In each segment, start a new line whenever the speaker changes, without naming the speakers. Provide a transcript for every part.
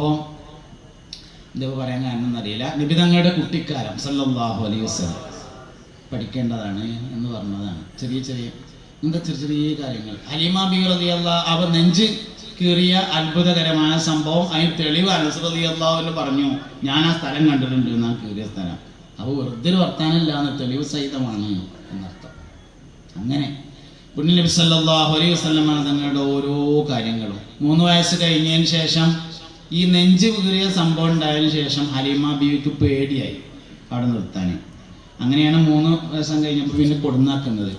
അപ്പോൾ ഇത് പറയാൻ കാരണം അറിയില്ല നബി തങ്ങളുടെ കുട്ടിക്കാലം സല്ലല്ലാഹു അലൈഹി വസല്ലം പഠിക്കേണ്ടതാണ് എന്ന് പറഞ്ഞതാണ്. ചെറിയ ചെറിയ എന്താ ചെറിയ ചെറിയ കാര്യങ്ങൾ. ഹലീമ ബി അവ നെഞ്ച് കീറിയ അത്ഭുതകരമായ സംഭവം അതിന് തെളിവ് അനസ് റളിയല്ലാഹു പറഞ്ഞു. ഞാൻ ആ സ്ഥലം കണ്ടിട്ടുണ്ട് എന്നാ കീറിയ സ്ഥലം. അപ്പോൾ വെറുതെ ഒരു വർത്താനല്ല എന്ന് തെളിവ് സഹിതമാണ് എന്നർത്ഥം. അങ്ങനെ പുണ്യ നബി സല്ലല്ലാഹു അലൈഹി വസ്ലമാണ് തങ്ങളുടെ ഓരോ കാര്യങ്ങളും. മൂന്ന് വയസ്സ് കഴിഞ്ഞതിന് ശേഷം ഈ നെഞ്ച് കീറിയ സംഭവം ഉണ്ടായതിനു ശേഷം ഹലീമ ബീവിക്ക് പേടിയായി അവിടെ നിർത്താൻ. അങ്ങനെയാണ് മൂന്ന് ദിവസം കഴിഞ്ഞപ്പോൾ പിന്നെ കൊടുന്നാക്കുന്നത്.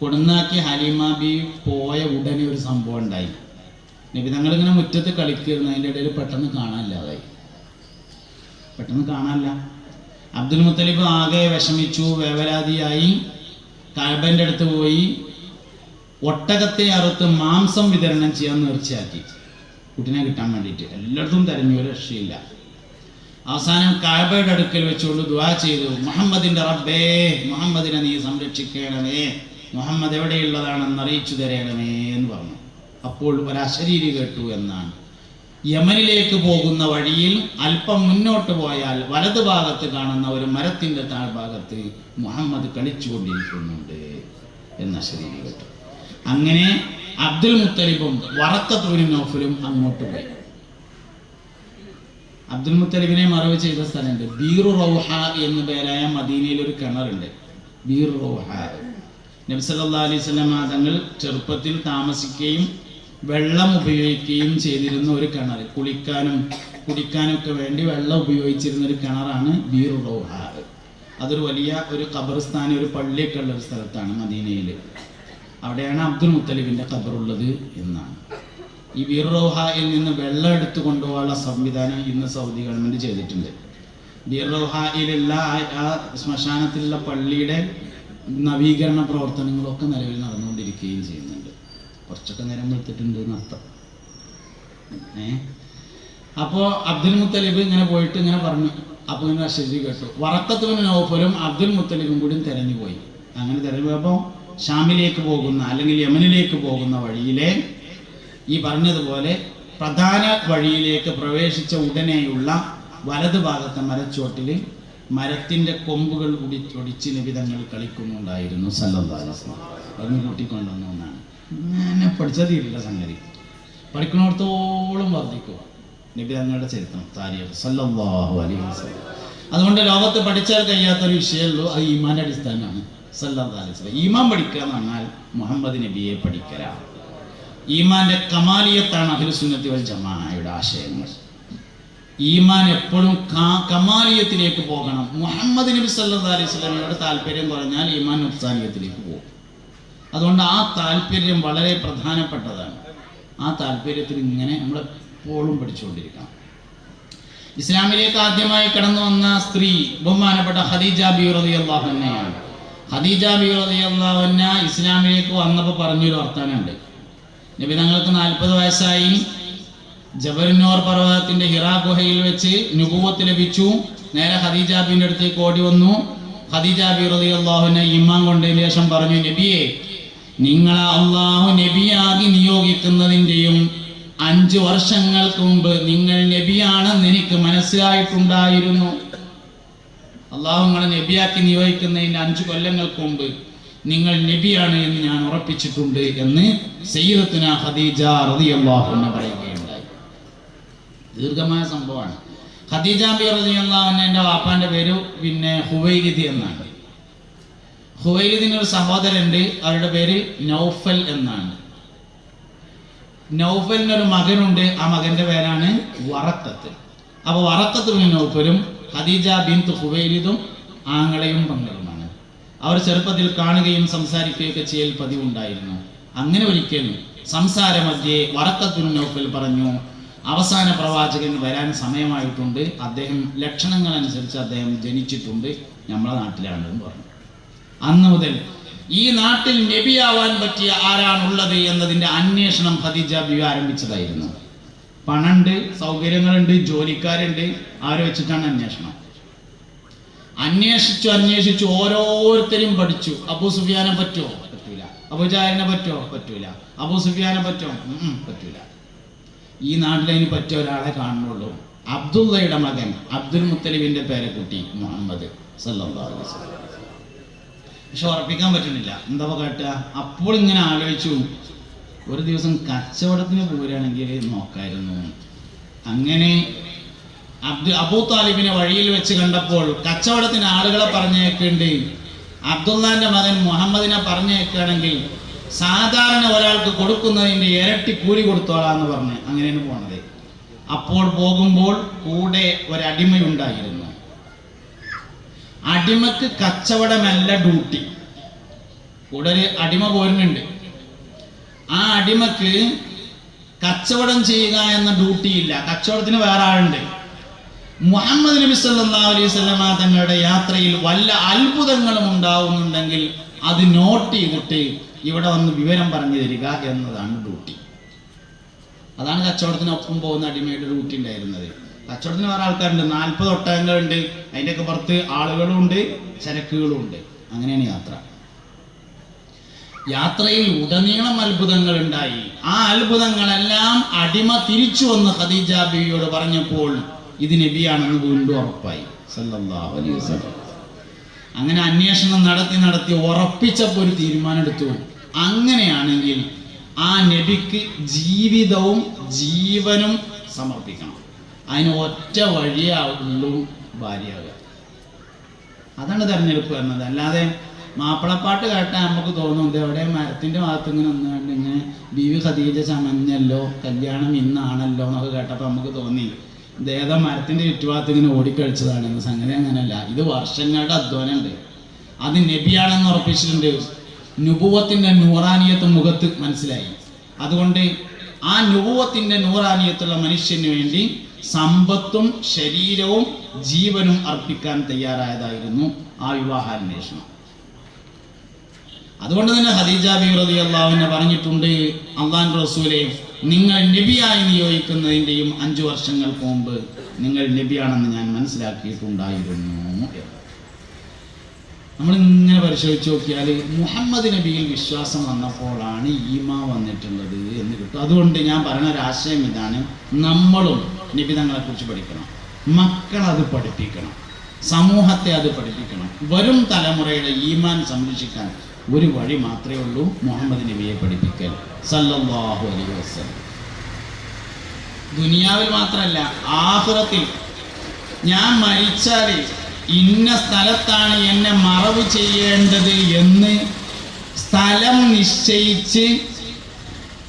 കൊടുന്നാക്കി ഹലീമ ബീവി പോയ ഉടനെ ഒരു സംഭവം ഉണ്ടായി. നബി തങ്ങൾ ഇങ്ങനെ മുറ്റത്ത് കളിക്കുന്നു അതിന്റെ ഇടയിൽ പെട്ടെന്ന് കാണാനില്ലാതായി പെട്ടെന്ന് കാണാനില്ല. അബ്ദുൽ മുത്തലിബ് ആകെ വിഷമിച്ചു വേവലാതിയായി കാബന്റെ അടുത്ത് പോയി. ഒട്ടകത്തെ അറുത്ത് മാംസം വിതരണം ചെയ്യാൻ നേർച്ചയാക്കി. കുട്ടിനെ കിട്ടാൻ വേണ്ടിയിട്ട്. എല്ലായിടത്തും തെരഞ്ഞു ഒരു രക്ഷയില്ല. അവസാനം കാബയുടെ അടുക്കൽ വെച്ചുകൊണ്ട് ദുവാ ചെയ്തു. മുഹമ്മദിന്റെ റബ്ബേ മുഹമ്മദിനെ നീ സംരക്ഷിക്കണമേ. മുഹമ്മദ് എവിടെയുള്ളതാണെന്ന് അറിയിച്ചു തരണമേ എന്ന് പറഞ്ഞു. അപ്പോൾ ഒരശരീരി കേട്ടു എന്നാണ്. യമനിലേക്ക് പോകുന്ന വഴിയിൽ അല്പം മുന്നോട്ട് പോയാൽ വലത് ഭാഗത്ത് കാണുന്ന ഒരു മരത്തിന്റെ താഴ്ഭാഗത്ത് മുഹമ്മദ് കളിച്ചുകൊണ്ടിരിക്കുന്നുണ്ട് എന്ന ശരീരം കേട്ടു. അങ്ങനെ അബ്ദുൽ മുത്തലിബും വറക്കത്തൂരി നൗഫലും അങ്ങോട്ട് പോയി. അബ്ദുൽ മുത്തലിബിനെ മറവ് ചെയ്ത സ്ഥലമുണ്ട്. ബീറു റൗഹ എന്ന് പേരായ മദീനയിൽ ഒരു കിണറുണ്ട്. ബീറു റൗഹ. നബി സല്ലല്ലാഹു അലൈഹി തങ്ങൾ ചെറുപ്പത്തിൽ താമസിക്കുകയും വെള്ളം ഉപയോഗിക്കുകയും ചെയ്തിരുന്ന ഒരു കിണർ. കുളിക്കാനും കുടിക്കാനൊക്കെ വേണ്ടി വെള്ളം ഉപയോഗിച്ചിരുന്ന ഒരു കിണറാണ് ബീറു റൗഹ. അതൊരു വലിയ ഒരു ഖബർസ്ഥാൻ ഒരു പള്ളിയൊക്കെ ഉള്ള ഒരു സ്ഥലത്താണ് മദീനയിൽ അവിടെയാണ് അബ്ദുൽ മുത്തലിബിന്റെ ഖബറുള്ളത് എന്നാണ്. ഈ ബീർറോഹായിൽ റൗഹയിൽ നിന്ന് വെള്ളം എടുത്തു കൊണ്ടുപോകാനുള്ള സംവിധാനം ഇന്ന് സൗദി ഗവൺമെന്റ് ചെയ്തിട്ടുണ്ട്. ബീർറോഹായിലുള്ള ആ- ശ്മശാനത്തിലുള്ള പള്ളിയുടെ നവീകരണ പ്രവർത്തനങ്ങളൊക്കെ നിലവിൽ നടന്നുകൊണ്ടിരിക്കുകയും ചെയ്യുന്നുണ്ട്. കുറച്ചൊക്കെ നേരം വെളുത്തിട്ടുണ്ട് എന്നർത്ഥം ഏ? അപ്പോൾ അബ്ദുൽ മുത്തലിബ് ഇങ്ങനെ പോയിട്ട് ഇങ്ങനെ പറഞ്ഞു. അപ്പോൾ ഇങ്ങനെ ശരി കേട്ടു. വറക്കത്തുവിന് നോപ്പലും അബ്ദുൽ മുത്തലിബും കൂടി തെരഞ്ഞു പോയി. അങ്ങനെ തെരഞ്ഞു പോയപ്പോൾ ഷാമിലേക്ക് പോകുന്ന അല്ലെങ്കിൽ യമനിലേക്ക് പോകുന്ന വഴിയിലെ ഈ പറഞ്ഞതുപോലെ പ്രധാന വഴിയിലേക്ക് പ്രവേശിച്ച ഉടനെയുള്ള വലത് ഭാഗത്തെ മരച്ചോട്ടിൽ മരത്തിന്റെ കൊമ്പുകൾ കൂടി ഒടിച്ച് നിബിതങ്ങൾ കളിക്കുന്നുണ്ടായിരുന്നു സല്ലല്ലാഹു അന്ന് കൂട്ടിക്കൊണ്ടുവന്ന ഒന്നാണ് ഞാൻ പഠിച്ചതില്ല സംഗതി. പഠിക്കുന്നിടത്തോളം വർദ്ധിക്കുക. നിബിതങ്ങളുടെ ചരിത്രം താരിഖ് സല്ലല്ലാഹു അലൈഹി വസല്ലം. അതുകൊണ്ട് ലോകത്ത് പഠിച്ചാൽ കഴിയാത്തൊരു വിഷയമല്ലോ അത് ഈമാന്റെ അടിസ്ഥാനമാണ്. ഈമാൻ പഠിക്കുക എന്ന് പറഞ്ഞാൽ മുഹമ്മദ് നബിയെ പഠിക്കല. ഈമാന്റെ കമാലിയത്താണ് അഖിലുസുന്നത്തി വൽ ജമാഅയുടെ ആശയങ്ങൾ. ഈമാൻ എപ്പോഴും കമാലിയത്തിലേക്ക് പോകണം. മുഹമ്മദ് നബി സല്ലല്ലാഹു അലൈഹി വസല്ലമയുടെ താല്പര്യം കുറഞ്ഞാൽ ഈമാൻ നുക്സാനിയത്തിലേക്ക് പോകും. അതുകൊണ്ട് ആ താല്പര്യം വളരെ പ്രധാനപ്പെട്ടതാണ്. ആ താല്പര്യത്തിൽ ഇങ്ങനെ നമ്മൾ എപ്പോഴും പഠിച്ചുകൊണ്ടിരിക്കണം. ഇസ്ലാമിലേക്ക് ആദ്യമായി കടന്നു വന്ന സ്ത്രീ ബഹുമാനപ്പെട്ട ഹദീജ ബി റളിയല്ലാഹു അൻഹയാണ്. ഖദീജ ബി റളിയല്ലാഹു ഇസ്ലാമിലേക്ക് വന്നപ്പോൾ പറഞ്ഞൊരു വർത്താനുണ്ട് നബി തങ്ങൾക്ക് നാൽപ്പത് വയസ്സായി. ജബൽനോർ പർവതത്തിന്റെ ഹിറാ ഗുഹയിൽ വെച്ച് നുപൂവത്ത് ലഭിച്ചു. നേരെ ഹദീജാബിന്റെ അടുത്തേക്ക് ഓടി വന്നു. ഹദീജാബി ബി ഇമ്മാൻ കൊണ്ടതിന് ശേഷം പറഞ്ഞു നബിയെ നിങ്ങളെ അള്ളാഹു നബിയാകി നിയോഗിക്കുന്നതിന്റെയും അഞ്ച് വർഷങ്ങൾക്ക് മുമ്പ് നിങ്ങൾ നബിയാണെന്ന് എനിക്ക് മനസ്സിലായിട്ടുണ്ടായിരുന്നു. അള്ളാഹു നിങ്ങളെ നബിയാക്കി നിയോഗിക്കുന്നതിന്റെ അഞ്ചു കൊല്ലങ്ങൾക്ക് മുമ്പ് നിങ്ങൾ നബിയാണ് എന്ന് ഞാൻ ഉറപ്പിച്ചിട്ടുണ്ട് എന്ന് സയ്യിദത്തുന ഖദീജ റളിയല്ലാഹു അൻഹ പറയുകയുണ്ടായി. ദീർഘമായ സംഭവമാണ്. ഖദീജ ബി റളിയല്ലാഹു അൻഹ എന്റെ വാപ്പാന്റെ പേര് പിന്നെ ഹുവൈലിദി എന്നാണ്. ഹുവൈലിദിന് ഒരു സഹോദരനുണ്ട് അവരുടെ പേര് നൗഫൽ എന്നാണ്. നൗഫലിന് ഒരു മകനുണ്ട് ആ മകന്റെ പേരാണ് വറക്കത്ത് അപ്പൊ വറക്കത്ത് നൗഫലും ഖദീജ ബിന്ത് ഹുവൈലിദും ആങ്ങളെയും പങ്കളുമാണ്. അവർ ചെറുപ്പത്തിൽ കാണുകയും സംസാരിക്കുകയൊക്കെ ചെയ്യൽ പതിവുണ്ടായിരുന്നു. അങ്ങനെ ഒരിക്കൽ സംസാരമധ്യേ വറക്കത്ത് ബിൻ നൗഫൽ പറഞ്ഞു അവസാന പ്രവാചകൻ വരാൻ സമയമായിട്ടുണ്ട്. അദ്ദേഹം ലക്ഷണങ്ങൾ അനുസരിച്ച് അദ്ദേഹം ജനിച്ചിട്ടുണ്ട്. നമ്മളെ നാട്ടിലാണ് എന്ന് പറഞ്ഞു. അന്ന് മുതൽ ഈ നാട്ടിൽ നബിയാവാൻ പറ്റിയ ആരാണുള്ളത് എന്നതിന്റെ അന്വേഷണം ഖദീജ ബിവി ആരംഭിച്ചതായിരുന്നു. പണമുണ്ട് സൗകര്യങ്ങളുണ്ട് ജോലിക്കാരുണ്ട് ആരെ വെച്ചിട്ടാണ് അന്വേഷണം? അന്വേഷിച്ചു അന്വേഷിച്ചു ഓരോരുത്തരും പഠിച്ചു. അബൂ സുഫിയാനെ പറ്റുമോ പറ്റൂല. അബുജാലിനെ പറ്റുമോ പറ്റൂല. അബൂ സുഫിയാനെ പറ്റുമോ പറ്റൂല. ഈ നാട്ടിൽ അതിന് പറ്റിയ ഒരാളെ കാണുന്നുള്ളൂ. അബ്ദുള്ളയുടെ മകൻ അബ്ദുൽ മുത്തലിബിന്റെ പേരക്കുട്ടി മുഹമ്മദ് പക്ഷെ ഉറപ്പിക്കാൻ പറ്റുന്നില്ല. എന്താ കാട്ടുക? അപ്പോൾ ഇങ്ങനെ ആലോചിച്ചു. ഒരു ദിവസം കച്ചവടത്തിന് പോരുകയാണെങ്കിൽ നോക്കായിരുന്നു. അങ്ങനെ അബ്ദു അബൂ താലിബിനെ വഴിയിൽ വെച്ച് കണ്ടപ്പോൾ കച്ചവടത്തിന് ആളുകളെ പറഞ്ഞേക്കേണ്ടി അബ്ദുല്ലാന്റെ മകൻ മുഹമ്മദിനെ പറഞ്ഞേക്കുകയാണെങ്കിൽ സാധാരണ ഒരാൾക്ക് കൊടുക്കുന്നതിന്റെ ഇരട്ടി കൂലി കൊടുത്തോളാന്ന് പറഞ്ഞ് അങ്ങനെയാണ് പോണത്. അപ്പോൾ പോകുമ്പോൾ കൂടെ ഒരടിമയുണ്ടായിരുന്നു. അടിമക്ക് കച്ചവടമല്ല ഡ്യൂട്ടി. കൂടെ ഒരു അടിമ പോരുന്നുണ്ട്. ആ അടിമക്ക് കച്ചവടം ചെയ്യുക എന്ന ഡ്യൂട്ടി ഇല്ല. കച്ചവടത്തിന് വേറെ ആളുണ്ട്. മുഹമ്മദ് നബി സല്ലല്ലാഹു അലൈഹി വസല്ലമ തങ്ങളുടെ യാത്രയിൽ വല്ല അത്ഭുതങ്ങളും ഉണ്ടാവുന്നുണ്ടെങ്കിൽ അത് നോട്ട് ചെയ്തിട്ട് ഇവിടെ വന്ന് വിവരം പറഞ്ഞു തരിക എന്നതാണ് ഡ്യൂട്ടി അതാണ് കച്ചവടത്തിനൊപ്പം പോകുന്ന അടിമയുടെ ഡ്യൂട്ടി ഉണ്ടായിരുന്നത്. കച്ചവടത്തിന് വേറെ ആൾക്കാരുണ്ട്. നാൽപ്പത് ഒട്ടകങ്ങളുണ്ട്. അതിന്റെയൊക്കെ പുറത്ത് ആളുകളും ഉണ്ട് ചരക്കുകളും ഉണ്ട് അങ്ങനെയാണ് യാത്ര. യാത്രയിൽ ഉടനീളം അത്ഭുതങ്ങൾ ഉണ്ടായി. ആ അത്ഭുതങ്ങളെല്ലാം അടിമ തിരിച്ചു വന്ന് ഖദീജ ബിവിയോട് പറഞ്ഞപ്പോൾ ഇത് നബിയാണെന്ന് വീണ്ടും ഉറപ്പായി. സല്ലല്ലാഹു അലൈഹി വസല്ലം. അങ്ങനെ അന്വേഷണം നടത്തി നടത്തി ഉറപ്പിച്ചപ്പോൾ ഒരു തീരുമാനം എടുത്തു. അങ്ങനെയാണെങ്കിൽ ആ നബിക്ക് ജീവിതവും ജീവനും സമർപ്പിക്കണം. അതിന് ഒറ്റ വഴിയേ ഉള്ളൂ ഭാര്യയാകുക അതാണ് തെരഞ്ഞെടുപ്പ് എന്നത് അല്ലാതെ മാപ്പിളപ്പാട്ട് കേട്ടാൽ നമുക്ക് തോന്നും എവിടെ മരത്തിന്റെ ഭാഗത്ത് ഇങ്ങനെ ഒന്നുകൊണ്ട് ഇങ്ങനെ ബീവി ഖദീജ ചമഞ്ഞല്ലോ കല്യാണം ഇന്നാണല്ലോ എന്നൊക്കെ കേട്ടപ്പോൾ നമുക്ക് തോന്നി ഇത് മരത്തിന്റെ ചുറ്റുഭാഗത്ത് ഇങ്ങനെ ഓടിക്കളിച്ചതാണ് സംഗതി അങ്ങനെയല്ല. ഇത് വർഷങ്ങളുടെ അധ്വാനം ഉണ്ട് അത് നബിയാണെന്ന് ഉറപ്പിച്ചിട്ടുണ്ട്. നുപുവത്തിന്റെ നൂറാനിയത്ത് മുഖത്ത് മനസ്സിലായി. അതുകൊണ്ട് ആ നുപുവത്തിന്റെ നൂറാനിയത്തുള്ള മനുഷ്യന് വേണ്ടി സമ്പത്തും ശരീരവും ജീവനും അർപ്പിക്കാൻ തയ്യാറായതായിരുന്നു ആ വിവാഹാന്വേഷണം. അതുകൊണ്ട് തന്നെ ഹദീജ ബിറതി അള്ളാഹുവിനെ പറഞ്ഞിട്ടുണ്ട് അള്ളാൻ റസൂലെ നിങ്ങൾ നബിയായി നിയോഗിക്കുന്നതിന്റെയും അഞ്ചു വർഷങ്ങൾക്ക് മുമ്പ് നിങ്ങൾ നബിയാണെന്ന് ഞാൻ മനസ്സിലാക്കിയിട്ടുണ്ടായിരുന്നു. നമ്മൾ ഇങ്ങനെ പരിശോധിച്ച് നോക്കിയാൽ മുഹമ്മദ് നബിയിൽ വിശ്വാസം വന്നപ്പോഴാണ് ഈമ വന്നിട്ടുള്ളത് എന്ന് കിട്ടും അതുകൊണ്ട് ഞാൻ പറയുന്ന ഒരു ആശയം ഇതാണ് നമ്മളും നിബിതങ്ങളെ കുറിച്ച് പഠിക്കണം മക്കളത് പഠിപ്പിക്കണം സമൂഹത്തെ അത് പഠിപ്പിക്കണം വരും തലമുറയുടെ ഈമാൻ സംരക്ഷിക്കാൻ ഒരു വഴി മാത്രമേ ഉള്ളൂ മുഹമ്മദ് നബിയെ പഠിപ്പിക്കൽ. സല്ലാഹു അലൈഹി വസല്ലം. ദുനിയാവിൽ മാത്രമല്ല ആഹുറത്തിൽ. ഞാൻ മരിച്ചാൽ ഇന്ന സ്ഥലത്താണ് എന്നെ മറവ് ചെയ്യേണ്ടത് എന്ന് സ്ഥലം നിശ്ചയിച്ച്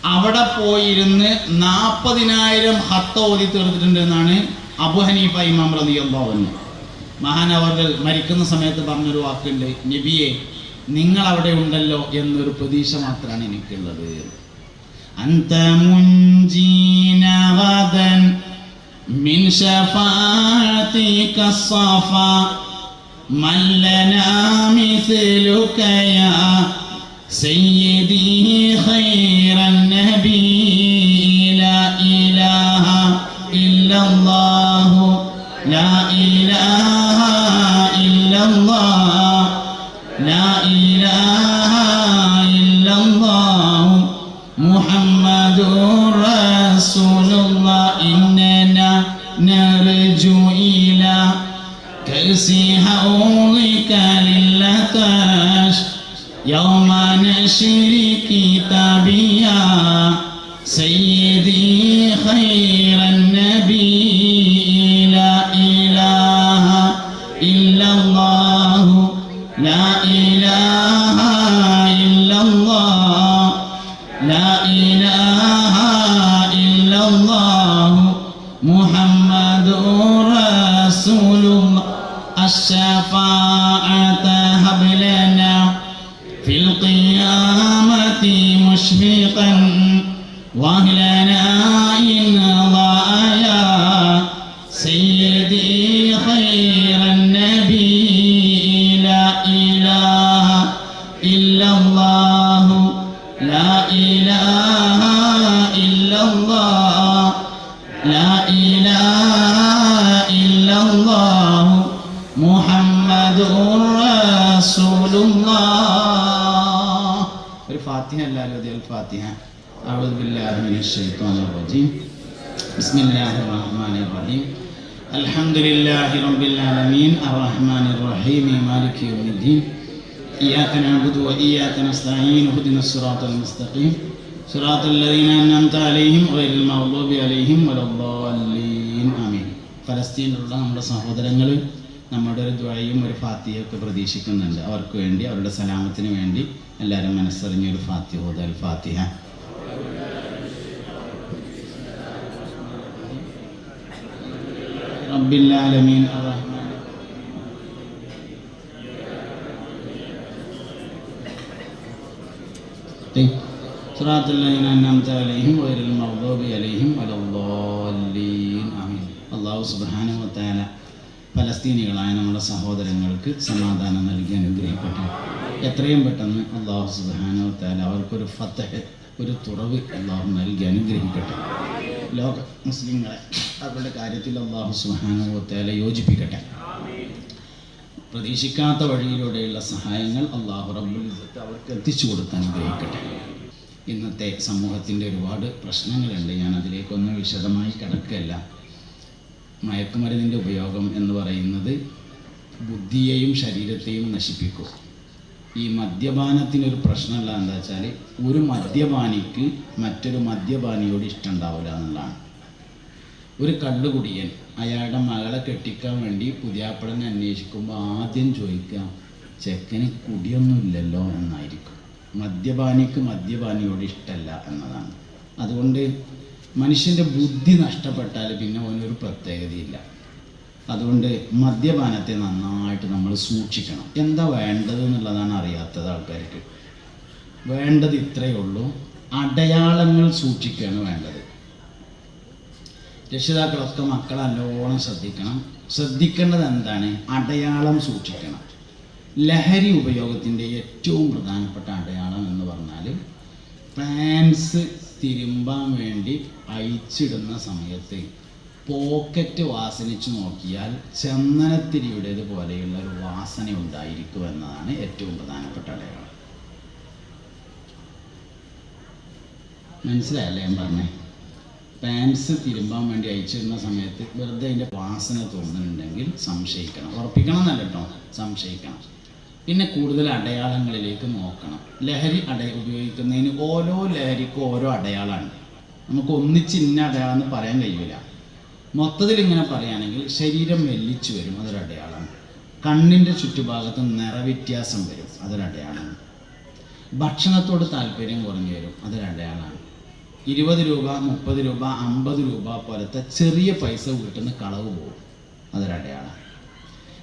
അവിടെ പോയിരുന്ന് നാൽപ്പതിനായിരം ഹത്ത ഓതി തീർത്തിട്ടുണ്ട് എന്നാണ് അബു ഹനീഫ ഇമാം റളിയല്ലാഹു അൻഹു. മഹാനവർകൾ മരിക്കുന്ന സമയത്ത് പറഞ്ഞൊരു വാക്കുണ്ട് നബിയെ നിങ്ങൾ അവിടെ ഉണ്ടല്ലോ എന്നൊരു പ്രതീക്ഷ മാത്രമാണ് എനിക്കുള്ളത് അന്ത മുൻജീന ഗദൻ من شفاعتك الصفا من لنا مثلك يا سيدي خير يوم نشر كتابيا سيدي خير في القيامة مشفقا. وأهلنا إن ضايا سيدي خير النبي لا إله إلا الله. لا إله إلا الله. لا إله إلا الله. محمد رسول الله. ഒരു ഫാത്തിഹ എല്ലാവരും അതെ ഫാത്തിഹ أعوذ بالله من الشيطان الرجيم بسم الله الرحمن الرحيم الحمد لله رب العالمين الرحمن الرحيم مالك يوم الدين إياك نعبد وإياك نستعين اهدنا الصراط المستقيم صراط الذين أنعمت عليهم غير المغضوب عليهم ولا الضالين آمين ഫലസ്തീനിലുള്ള നമ്മുടെ സഹോദരങ്ങൾ നമ്മുടെ ഒരു ദ്വയും ഒരു ഫാത്തിയൊക്കെ പ്രതീക്ഷിക്കുന്നുണ്ട് അവർക്ക് വേണ്ടി അവരുടെ സലാമത്തിന് വേണ്ടി എല്ലാവരും മനസ്സറിഞ്ഞ ഒരു ഫാത്തി ഹോദൽ ഫാത്തിഹ رب العالمين الرحمن طيب صراط الذين أنعمت عليهم غير المغضوب عليهم ولا الضالين آمين അള്ളാഹു സുബ്ഹാനഹു വതആല ഫലസ്തീനികളായ നമ്മുടെ സഹോദരങ്ങൾക്ക് സമാധാനം നൽകി അനുഗ്രഹിക്കട്ടെ. എത്രയും പെട്ടെന്ന് അള്ളാഹു വതആല അവർക്കൊരു ഫത്തഹ് ഒരു തുറവ് അള്ളാഹു നൽകി അനുഗ്രഹിക്കട്ടെ. ലോക മുസ്ലിങ്ങളെ അവരുടെ കാര്യത്തിൽ അള്ളാഹു സുബ്ഹാനഹു വതആല യോജിപ്പിക്കട്ടെ. പ്രതീക്ഷിക്കാത്ത വഴിയിലൂടെയുള്ള സഹായങ്ങൾ അള്ളാഹു റബ്ബുൽ അവർക്ക് എത്തിച്ചു കൊടുക്കാൻ അനുഗ്രഹിക്കട്ടെ. ഇന്നത്തെ സമൂഹത്തിന്റെ ഒരുപാട് പ്രശ്നങ്ങളുണ്ട്. ഞാൻ അതിലേക്കൊന്നും വിശദമായി കിടക്കല്ല മയക്കുമരുന്നിന്റെ ഉപയോഗം എന്ന് പറയുന്നത് ബുദ്ധിയെയും ശരീരത്തെയും നശിപ്പിക്കും. ഈ മദ്യപാനത്തിനൊരു പ്രശ്നമല്ല എന്താ വെച്ചാൽ ഒരു മദ്യപാനിക്ക് മറ്റൊരു മദ്യപാനിയോട് ഇഷ്ടം ഉണ്ടാവില്ല എന്നുള്ളതാണ്. ഒരു കള്ളുകുടിയൻ അയാളുടെ മകളെ കെട്ടിക്കാൻ വേണ്ടി പുതിയാപ്പളനെ അന്വേഷിക്കുമ്പോൾ ആദ്യം ചോദിക്കുക ചെക്കന് കുടിയൊന്നുമില്ലല്ലോ എന്നായിരിക്കും. മദ്യപാനിക്ക് മദ്യപാനിയോട് ഇഷ്ടമല്ല എന്നതാണ്. അതുകൊണ്ട് മനുഷ്യന്റെ ബുദ്ധി നഷ്ടപ്പെട്ടാൽ പിന്നെ അവനൊരു പ്രത്യേകതയില്ല. അതുകൊണ്ട് മദ്യപാനത്തെ നന്നായിട്ട് നമ്മൾ സൂക്ഷിക്കണം. എന്താ വേണ്ടത് എന്നുള്ളതാണ് അറിയാത്തത് ആൾക്കാർക്ക്. വേണ്ടത് ഇത്രയേ ഉള്ളൂ. അടയാളങ്ങൾ സൂക്ഷിക്കുകയാണ് വേണ്ടത്. രക്ഷിതാക്കളൊക്കെ മക്കളെ നല്ലോണം ശ്രദ്ധിക്കണം. ശ്രദ്ധിക്കേണ്ടത് എന്താണ്? അടയാളം സൂക്ഷിക്കണം. ലഹരി ഉപയോഗത്തിന്റെ ഏറ്റവും പ്രധാനപ്പെട്ട അടയാളം എന്ന് പറഞ്ഞാൽ പാൻസ് തിരുമ്പാൻ വേണ്ടി അയച്ചിടുന്ന സമയത്ത് പോക്കറ്റ് വാസനിച്ചു നോക്കിയാൽ ചന്ദനത്തിരിയുടേത് പോലെയുള്ള ഒരു വാസന ഉണ്ടായിരിക്കും എന്നതാണ് ഏറ്റവും പ്രധാനപ്പെട്ട അടയാളം. മനസ്സിലായല്ലേ ഞാൻ പറഞ്ഞേ? പാൻസ് തിരുമ്പാൻ വേണ്ടി അയച്ചിരുന്ന സമയത്ത് വെറുതെ അതിന്റെ വാസന തോന്നുന്നുണ്ടെങ്കിൽ സംശയിക്കണം. ഉറപ്പിക്കണം എന്നല്ല കേട്ടോ സംശയിക്കണം. പിന്നെ കൂടുതൽ അടയാളങ്ങളിലേക്ക് നോക്കണം. ലഹരി അട ഉപയോഗിക്കുന്നതിന് ഓരോ ലഹരിക്കും ഓരോ അടയാളമാണ് നമുക്ക് ഒന്നിച്ച് ഇന്ന അടയാളം എന്ന് പറയാൻ കഴിയില്ല മൊത്തത്തിൽ ഇങ്ങനെ പറയുകയാണെങ്കിൽ ശരീരം വെല്ലിച്ചു വരും അതൊരു അടയാളമാണ്. കണ്ണിന്റെ ചുറ്റുഭാഗത്ത് നിറവ്യത്യാസം വരും അതൊരു അടയാളമാണ്. ഭക്ഷണത്തോട് താല്പര്യം കുറഞ്ഞു വരും അതൊരു അടയാളമാണ്. ഇരുപത് രൂപ മുപ്പത് രൂപ അമ്പത് രൂപ പോലത്തെ ചെറിയ പൈസ വീട്ടിൽ നിന്ന് കളവ് പോകും അതൊരു അടയാളമാണ്.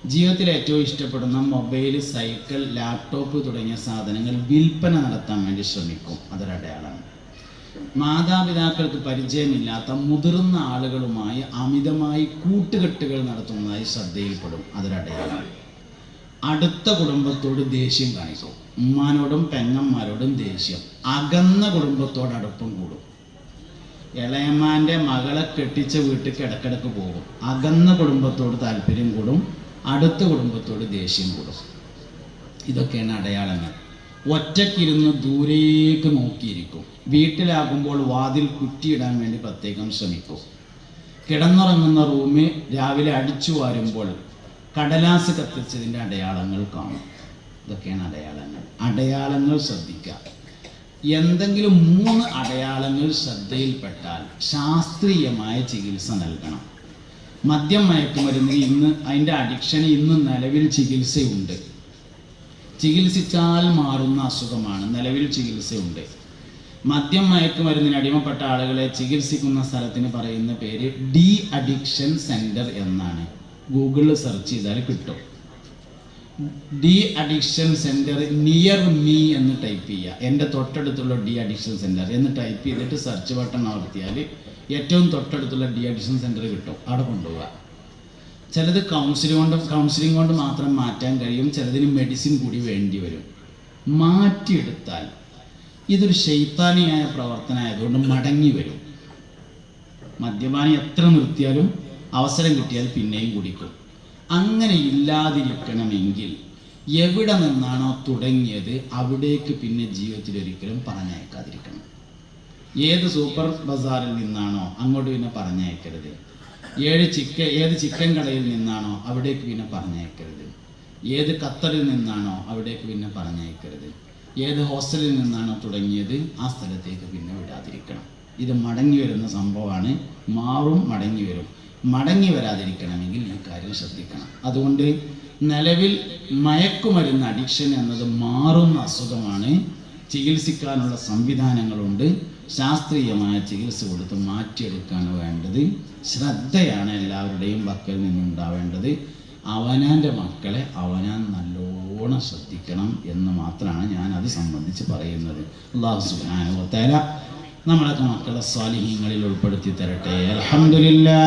ജീവിതത്തിൽ ഏറ്റവും ഇഷ്ടപ്പെടുന്ന മൊബൈൽ സൈക്കിൾ ലാപ്ടോപ്പ് തുടങ്ങിയ സാധനങ്ങൾ വിൽപ്പന നടത്താൻ വേണ്ടി ശ്രമിക്കും. അതൊരടയാളാണ് മാതാപിതാക്കൾക്ക് പരിചയമില്ലാത്ത മുതിർന്ന ആളുകളുമായി അമിതമായി കൂട്ടുകെട്ടുകൾ നടത്തുന്നതായി ശ്രദ്ധയിൽപ്പെടും. അതൊരടയാളാണ് അടുത്ത കുടുംബത്തോട് ദേഷ്യം കാണിക്കും. ഉമ്മാനോടും പെങ്ങന്മാരോടും ദേഷ്യം. അകന്ന കുടുംബത്തോട് അടുപ്പം കൂടും. ഇളയമ്മാന്റെ മകളെ കെട്ടിച്ച വീട്ടിൽ ഇടക്കിടക്ക് പോകും. അകന്ന കുടുംബത്തോട് താല്പര്യം കൂടും. അടുത്ത കുടുംബത്തോട് ദേഷ്യം കൂടും. ഇതൊക്കെയാണ് അടയാളങ്ങൾ. ഒറ്റക്കിരുന്ന് ദൂരേക്ക് നോക്കിയിരിക്കും. വീട്ടിലാകുമ്പോൾ വാതിൽ കുറ്റിയിടാൻ വേണ്ടി പ്രത്യേകം ശ്രമിക്കും. കിടന്നുറങ്ങുന്ന റൂമിൽ രാവിലെ അടിച്ചു വാരുമ്പോൾ കടലാസ് കത്തിച്ചതിന്റെ അടയാളങ്ങൾ കാണും. ഇതൊക്കെയാണ് അടയാളങ്ങൾ. അടയാളങ്ങൾ ശ്രദ്ധിക്കുക. എന്തെങ്കിലും മൂന്ന് അടയാളങ്ങൾ ശ്രദ്ധയിൽപ്പെട്ടാൽ ശാസ്ത്രീയമായ ചികിത്സ നൽകണം. മദ്യം മയക്കുമരുന്ന് ഇന്ന് അതിന്റെ അഡിക്ഷന് ഇന്ന് നിലവിൽ ചികിത്സയുണ്ട്. ചികിത്സിച്ചാൽ മാറുന്ന അസുഖമാണ്. നിലവിൽ ചികിത്സയുണ്ട്. മദ്യം മയക്കുമരുന്നിന് അടിമപ്പെട്ട ആളുകളെ ചികിത്സിക്കുന്ന സ്ഥലത്തിന് പറയുന്ന പേര് ഡി അഡിക്ഷൻ സെന്റർ എന്നാണ്. ഗൂഗിളിൽ സെർച്ച് ചെയ്താൽ കിട്ടും. De addiction centre near me എന്ന് ടൈപ്പ് ചെയ്യുക. എന്റെ തൊട്ടടുത്തുള്ള ഡി അഡിക്ഷൻ സെന്റർ എന്ന് ടൈപ്പ് ചെയ്തിട്ട് സെർച്ച് ബട്ടൺ അമർത്തിയാൽ ഏറ്റവും തൊട്ടടുത്തുള്ള ഡി അഡിക്ഷൻ സെന്റർ കിട്ടും. അവിടെ കൊണ്ടുപോവുക. ചിലത് കൗൺസിലിംഗ് കൊണ്ട് കൗൺസിലിംഗ് കൊണ്ട് മാത്രം മാറ്റാൻ കഴിയും. ചിലതിന് മെഡിസിൻ കൂടി വേണ്ടി വരും. മാറ്റിയെടുത്താൽ ഇതൊരു ശൈത്താനിയായ പ്രവർത്തനമായതുകൊണ്ട് മടങ്ങി വരും. മദ്യപാനി എത്ര നിർത്തിയാലും അവസരം കിട്ടിയാൽ പിന്നെയും കുടിക്കും. അങ്ങനെ ഇല്ലാതിരിക്കണമെങ്കിൽ എവിടെ നിന്നാണോ തുടങ്ങിയത് അവിടേക്ക് പിന്നെ ജീവിതത്തിൽ ഒരിക്കലും പറഞ്ഞയക്കാതിരിക്കണം. ഏത് സൂപ്പർ ബസാറിൽ നിന്നാണോ അങ്ങോട്ട് പിന്നെ പറഞ്ഞയക്കരുത്. ഏഴ് ചിക്കൻ ഏത് ചിക്കൻ കടയിൽ നിന്നാണോ അവിടേക്ക് പിന്നെ പറഞ്ഞയക്കരുത്. ഏത് ഖത്തറിൽ നിന്നാണോ അവിടേക്ക് പിന്നെ പറഞ്ഞയക്കരുത്. ഏത് ഹോസ്റ്റലിൽ നിന്നാണോ തുടങ്ങിയത് ആ സ്ഥലത്തേക്ക് പിന്നെ വിടാതിരിക്കണം. ഇത് മടങ്ങി വരുന്ന സംഭവമാണ്. മാറും മടങ്ങി വരും. മടങ്ങി വരാതിരിക്കണമെങ്കിൽ ഈ കാര്യം ശ്രദ്ധിക്കണം. അതുകൊണ്ട് നിലവിൽ മയക്കുമരുന്ന് അഡിക്ഷൻ എന്നത് മാറുന്ന അസുഖമാണ്. ചികിത്സിക്കാനുള്ള സംവിധാനങ്ങളുണ്ട്. ശാസ്ത്രീയമായ ചികിത്സ കൊടുത്ത് മാറ്റിയെടുക്കാണ് വേണ്ടത്. ശ്രദ്ധയാണ് എല്ലാവരുടെയും പക്കൽ നിന്നുണ്ടാവേണ്ടത്. അവനാന്റെ മക്കളെ അവനാൻ നല്ലോണം ശ്രദ്ധിക്കണം എന്ന് മാത്രമാണ് ഞാൻ അത് സംബന്ധിച്ച് പറയുന്നത്. അള്ളാഹു തആല നമ്മളൊക്കെ മക്കളെ സ്വാലിഹ്യങ്ങളിൽ ഉൾപ്പെടുത്തി തരട്ടെ. അൽഹംദുലില്ലാ